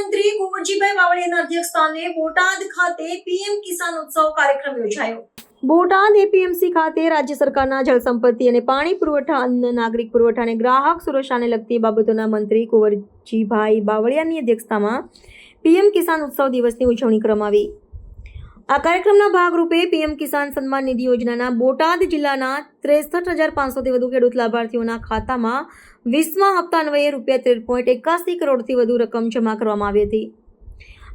મંત્રી કુંવરજીભાઈ બાવળિયાના અધ્યક્ષસ્થાને બોટાદ ખાતે પીએમ કિસાન ઉત્સવ કાર્યક્રમ યોજાયો. બોટાદ એપીએમસી ખાતે રાજ્ય સરકારના જળસંપત્તિ અને પાણી પુરવઠા, અન્ન, નાગરિક પુરવઠા અને ગ્રાહક સુરક્ષાને લગતી બાબતોના મંત્રી કુંવરજીભાઈ બાવળિયાની અધ્યક્ષતામાં પીએમ કિસાન ઉત્સવ દિવસની ઉજવણી કરવામાં આવી. આ કાર્યક્રમના ભાગરૂપે પીએમ કિસાન સન્માન નિધિ યોજનાના બોટાદ જિલ્લાના ત્રેસઠ હજાર પાંચસોથી વધુ ખેડૂત લાભાર્થીઓના ખાતામાં વીસમા હપ્તા અન્વયે રૂપિયા તેર પોઈન્ટ એકાસી કરોડથી વધુ રકમ જમા કરવામાં આવી હતી.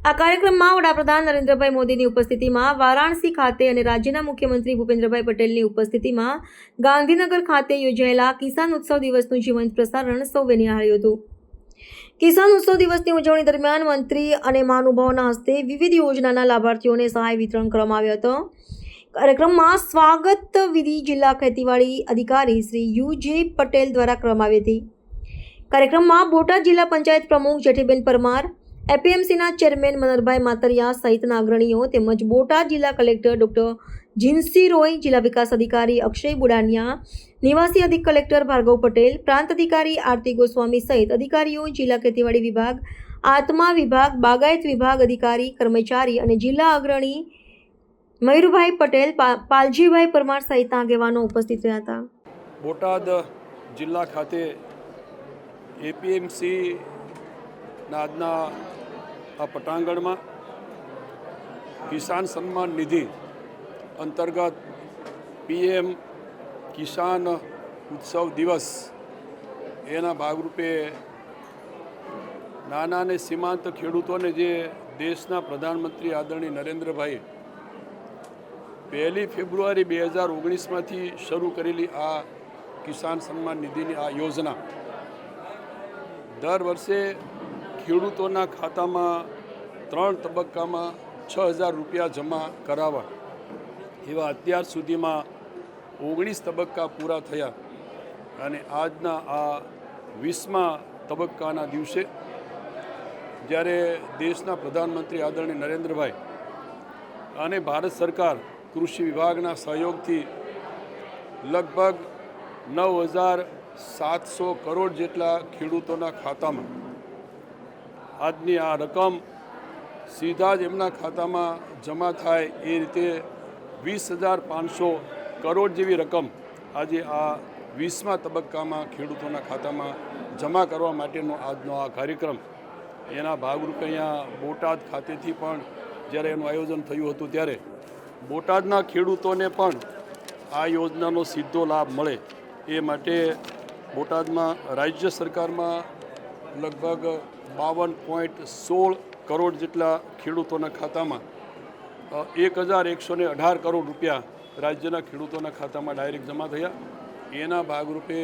આ કાર્યક્રમમાં વડાપ્રધાન નરેન્દ્રભાઈ મોદીની ઉપસ્થિતિમાં વારાણસી ખાતે અને રાજ્યના મુખ્યમંત્રી ભૂપેન્દ્રભાઈ પટેલની ઉપસ્થિતિમાં ગાંધીનગર ખાતે યોજાયેલા કિસાન ઉત્સવ દિવસનું જીવંત પ્રસારણ સૌએ નિહાળ્યું હતું. કિસાન ઉત્સવ દિવસની ઉજવણી દરમિયાન મંત્રી અને મહાનુભાવોના હસ્તે વિવિધ યોજનાના લાભાર્થીઓને સહાય વિતરણ કરવામાં આવ્યો હતો. કાર્યક્રમમાં સ્વાગત વિધિ જિલ્લા ખેતીવાડી અધિકારી શ્રી યુ પટેલ દ્વારા કરવામાં આવી હતી. કાર્યક્રમમાં બોટાદ જિલ્લા પંચાયત પ્રમુખ જેઠીબેન પરમાર, એપીએમસીના ચેરમેન મનરભાઈ માતરિયા સહિતના અગ્રણીઓ તેમજ બોટાદ જિલ્લા કલેક્ટર ડોક્ટર જીન્સી રોય, જિલ્લા વિકાસ અધિકારી અક્ષય બુડાનિયા, નિવાસી અધિક કલેક્ટર ભાર્ગવ પટેલ, પ્રાંત અધિકારી આરતી ગોસ્વામી સહિત અધિકારીઓ, જિલ્લા ખેતીવાડી વિભાગ, આત્મા વિભાગ, બાગાયત વિભાગ અધિકારી, કર્મચારી અને જિલ્લા અગ્રણી મયુરભાઈ પટેલ પાલજીભાઈ પરમાર સહિતના આગેવાનો ઉપસ્થિત રહ્યા હતા. બોટાદ જિલ્લા ખાતે એપીએમસી આજના આ પટાંગણમાં કિસાન સન્માન નિધિ અંતર્ગત પીએમ કિસાન ઉત્સવ દિવસ. એના ભાગરૂપે નાના અને સીમાંત ખેડૂતોને જે દેશના પ્રધાનમંત્રી આદરણીય નરેન્દ્રભાઈ પહેલી ફેબ્રુઆરી બે હજાર ઓગણીસમાંથી શરૂ કરેલી આ કિસાન સન્માન નિધિની આ યોજના. દર વર્ષે ખેડૂતોના ખાતામાં ત્રણ તબક્કામાં છ હજાર રૂપિયા જમા કરાવવા. એવા અત્યાર સુધીમાં ઓગણીસ તબક્કા પૂરા થયા અને આજના આ વીસમા તબક્કાના દિવસે જ્યારે દેશના પ્રધાનમંત્રી આદરણીય નરેન્દ્રભાઈ અને ભારત સરકાર કૃષિ વિભાગના સહયોગથી લગભગ નવ હજાર સાતસો કરોડ જેટલા ખેડૂતોના ખાતામાં આજની આ રકમ સીધા જ એમના ખાતામાં જમા થાય એ રીતે વીસ હજાર પાંચસો કરોડ જેવી રકમ આજે આ વીસમા તબક્કામાં ખેડૂતોના ખાતામાં જમા કરવા માટેનો આજનો આ કાર્યક્રમ. એના ભાગરૂપે અહીંયા બોટાદ ખાતેથી પણ જ્યારે એનું આયોજન થયું હતું ત્યારે બોટાદના ખેડૂતોને પણ આ યોજનાનો સીધો લાભ મળે એ માટે બોટાદમાં રાજ્ય સરકારમાં લગભગ બાવન પોઈન્ટ સોળ કરોડ જેટલા ખેડૂતોના ખાતામાં એક હજાર એકસો ને અઢાર કરોડ રૂપિયા રાજ્યના ખેડૂતોના ખાતામાં ડાયરેક્ટ જમા થયા. એના ભાગરૂપે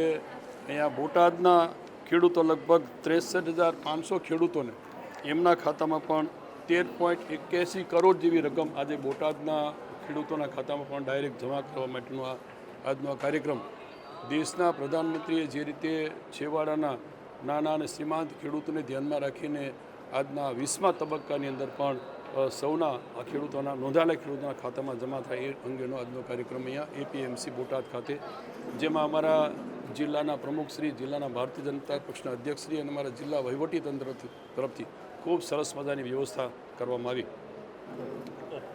અહીંયા બોટાદના ખેડૂતો લગભગ ત્રેસઠ હજાર પાંચસો ખેડૂતોને એમના ખાતામાં પણ તેર પોઈન્ટ એક્યાસી કરોડ જેવી રકમ આજે બોટાદના ખેડૂતોના ખાતામાં પણ ડાયરેક્ટ જમા કરવા માટેનો આ, આજનો આ કાર્યક્રમ. દેશના પ્રધાનમંત્રીએ જે રીતે છેવાડાના નાના અને સીમાંત ખેડૂતોને ધ્યાનમાં રાખીને આજના વીસમા તબક્કાની અંદર પણ સૌના આ ખેડૂતોના નોંધાયેલા ખેડૂતોના ખાતામાં જમા થાય એ અંગેનો આજનો કાર્યક્રમ અહીંયા એપીએમસી બોટાદ ખાતે. જેમાં અમારા જિલ્લાના પ્રમુખશ્રી જિલ્લાના ભારતીય જનતા પક્ષના અધ્યક્ષશ્રી અને અમારા જિલ્લા વહીવટી તંત્ર તરફથી ખૂબ સરસ મજાની વ્યવસ્થા કરવામાં આવી.